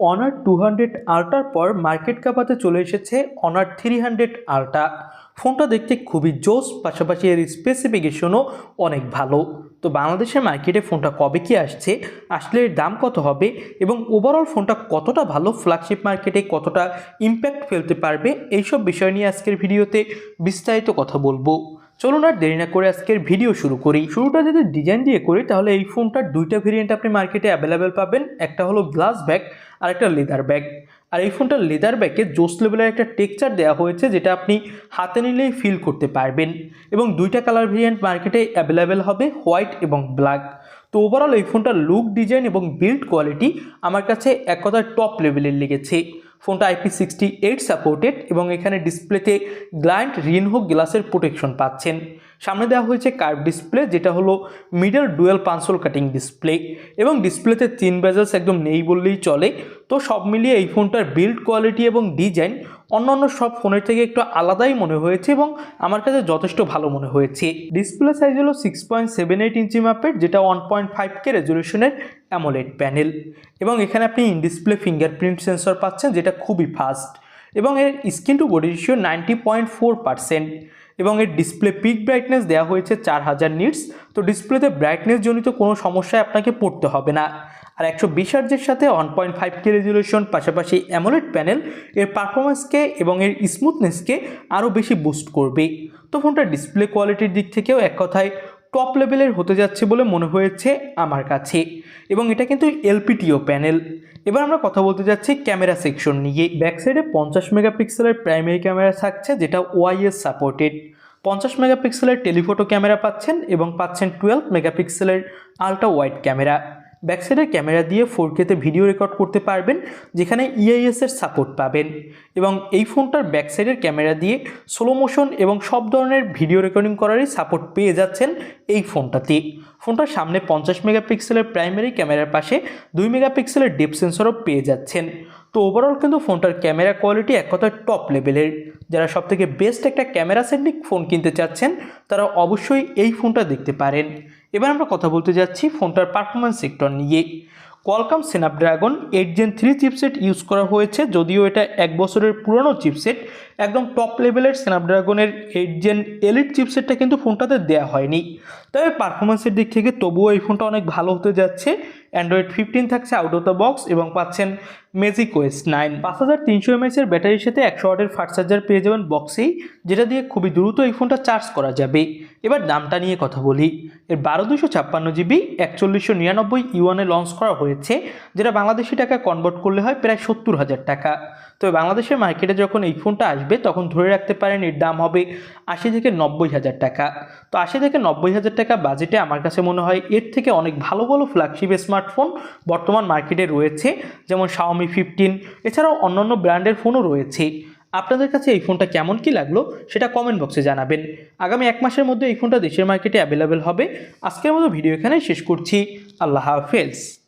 Honour to hundred আলট্রার পর market কাপাতে চলে এসেছে অনার থ্রি হান্ড্রেড আলট্রা ফোনটা দেখতে খুবই জোস, পাশাপাশি এর স্পেসিফিকেশনও অনেক ভালো। তো বাংলাদেশের মার্কেটে ফোনটা কবে কি আসছে, আসলে এর দাম কত হবে এবং ওভারঅল ফোনটা কতটা ভালো ফ্ল্যাগশিপ মার্কেটে কতটা ইম্প্যাক্ট ফেলতে পারবে, এইসব বিষয় নিয়ে আজকের ভিডিওতে বিস্তারিত কথা বলব। চলুন আর দেরি না করে আজকের ভিডিও শুরু করি। শুরুটা যদি ডিজাইন দিয়ে করি, তাহলে এই ফোনটার দুইটা ভেরিয়েন্ট আপনি মার্কেটে অ্যাভেলেবেল পাবেন। একটা হলো গ্লাস ব্যাগ আর একটা লেদার ব্যাগ আর এই ফোনটার লেদার ব্যাগে জোস লেভেলের একটা টেক্সচার দেওয়া হয়েছে, যেটা আপনি হাতে নিলেই ফিল করতে পারবেন। এবং দুইটা কালার ভেরিয়েন্ট মার্কেটে অ্যাভেলেবেল হবে হোয়াইট এবং ব্ল্যাক তো ওভারঅল এই ফোনটার লুক ডিজাইন এবং বিল্ড কোয়ালিটি আমার কাছে এক কথায় টপ লেভেলের লেগেছে। ফোনটা আইপি সিক্সটি এইট সাপোর্টেড এবং এখানে ডিসপ্লেতে গ্লাইন্ট রিনহো গ্লাসের প্রোটেকশন পাচ্ছেন। সামনে দেওয়া হয়েছে কার্ভ ডিসপ্লে যেটা হলো middle dual punch hole cutting display এবং ডিসপ্লেতে তিন বেজালস একদম নেই বললেই চলে। তো সব মিলিয়ে এই ফোনটার বিল্ড কোয়ালিটি এবং ডিজাইন অন্যান্য সব ফোনের থেকে একটু আলাদাই মনে হয়েছে এবং আমার কাছে যথেষ্ট ভালো মনে হয়েছে। ডিসপ্লে সাইজ হলো six point seven eight inch মাপের, যেটা ওয়ান পয়েন্ট ফাইভ কে রেজলিউশনের অ্যামোলেড প্যানেল এবং এখানে আপনি ইন ডিসপ্লে ফিঙ্গারপ্রিন্ট সেন্সর পাচ্ছেন, যেটা খুবই ফাস্ট এবং এর screen to body ratio ninety point four এবং এর ডিসপ্লে পিক ব্রাইটনেস দেওয়া হয়েছে চার হাজার নিটস তো ডিসপ্লেতে ব্রাইটনেস জনিত কোনো সমস্যায় আপনাকে পড়তে হবে না। আর একশো বিশ হার্জের সাথে one point five K resolution পাশাপাশি অ্যামোলেড প্যানেল এর পারফরমেন্সকে এবং এর স্মুথনেসকে আরও বেশি বুস্ট করবে। তো ফোনটার ডিসপ্লে কোয়ালিটির দিক থেকেও এক কথায় টপ লেভেলের হতে যাচ্ছে বলে মনে হয়েছে আমার কাছে। এবং এটা কিন্তু এলপিটিও প্যানেল এবার আমরা কথা বলতে যাচ্ছি ক্যামেরা সেকশন নিয়ে। ব্যাক সাইডে পঞ্চাশ মেগাপিক্সেলের প্রাইমারি ক্যামেরা থাকছে, যেটা ওয়াইএস সাপোর্টেড। পঞ্চাশ মেগাপিক্সেলের টেলিফোটো ক্যামেরা পাচ্ছেন এবং পাচ্ছেন টুয়েলভ মেগাপিক্সেলের আলট্রা ওয়াইড ক্যামেরা। ব্যাকসাইডের ক্যামেরা দিয়ে ফোর কেতে ভিডিও রেকর্ড করতে পারবেন, যেখানে ইআইএস এর সাপোর্ট পাবেন। এবং এই ফোনটার ব্যাকসাইডের ক্যামেরা দিয়ে স্লো মোশন এবং সব ধরনের ভিডিও রেকর্ডিং করারই সাপোর্ট পেয়ে যাচ্ছেন এই ফোনটাতে ফোনটার সামনে পঞ্চাশ মেগাপিক্সেলের প্রাইমারি ক্যামেরার পাশে দুই মেগাপিক্সেলের ডিপ সেন্সরও পেয়ে যাচ্ছেন। তো ওভারঅল কিন্তু ফোনটার ক্যামেরা কোয়ালিটি এক কথায় টপ লেভেলের যারা সব থেকে বেস্ট একটা ক্যামেরা সেন্ট্রিক ফোন কিনতে চাচ্ছেন, তারা অবশ্যই এই ফোনটা দেখতে পারেন। এবার আমরা কথা বলতে যাচ্ছি ফোনটার পারফরমেন্স সেক্টর নিয়ে। Qualcomm Snapdragon eight gen three chipset use করা হয়েছে, যদিও এটা এক বছরের পুরনো চিপসেট একদম টপ লেভেলের স্ন্যাপড্রাগনের এইট জেন এলিট চিপসেটটা কিন্তু ফোনটাতে দেওয়া হয়নি। তবে পারফরমেন্সের দিক থেকে তবুও এই ফোনটা অনেক ভালো হতে যাচ্ছে। অ্যান্ড্রয়েড ফিফটিন থাকছে আউট অফ দ্য বক্স এবং পাচ্ছেন ম্যাজিক ওয়েস নাইন পাঁচ হাজার তিনশো এমএসের ব্যাটারির সাথে একশো ওয়াটের ফাস্ট চার্জার পেয়ে যাবেন বক্সেই যেটা দিয়ে খুবই দ্রুত এই ফোনটা চার্জ করা যাবে। এবার দামটা নিয়ে কথা বলি। এর বারো দুশো ছাপ্পান্ন জিবি, একচল্লিশশো নিরানব্বই ইউয়ানে লঞ্চ করা হয়েছে, যেটা বাংলাদেশি টাকা কনভার্ট করলে হয় প্রায় সত্তর হাজার টাকা। তবে বাংলাদেশের মার্কেটে যখন এই ফোনটা আসবে, তখন ধরে রাখতে পারেন এর দাম হবে আশি থেকে নব্বই হাজার টাকা। তো আশি থেকে নব্বই হাজার টাকা বাজেটে আমার কাছে মনে হয় এর থেকে অনেক ভালো ভালো ফ্ল্যাগশিপ স্মার্টফোন বর্তমান মার্কেটে রয়েছে, যেমন শাওমি ফিফটিন এছাড়াও অন্যান্য ব্র্যান্ডের ফোনও রয়েছে। আপনাদের কাছে এই ফোনটা কেমন কি লাগল, সেটা কমেন্ট বক্সে জানাবেন। আগামী এক মাসের মধ্যে এই ফোনটা দেশের মার্কেটে অ্যাভেলেবেল হবে। আজকের মতো ভিডিও এখানেই শেষ করছি। আল্লাহ হাফেজ।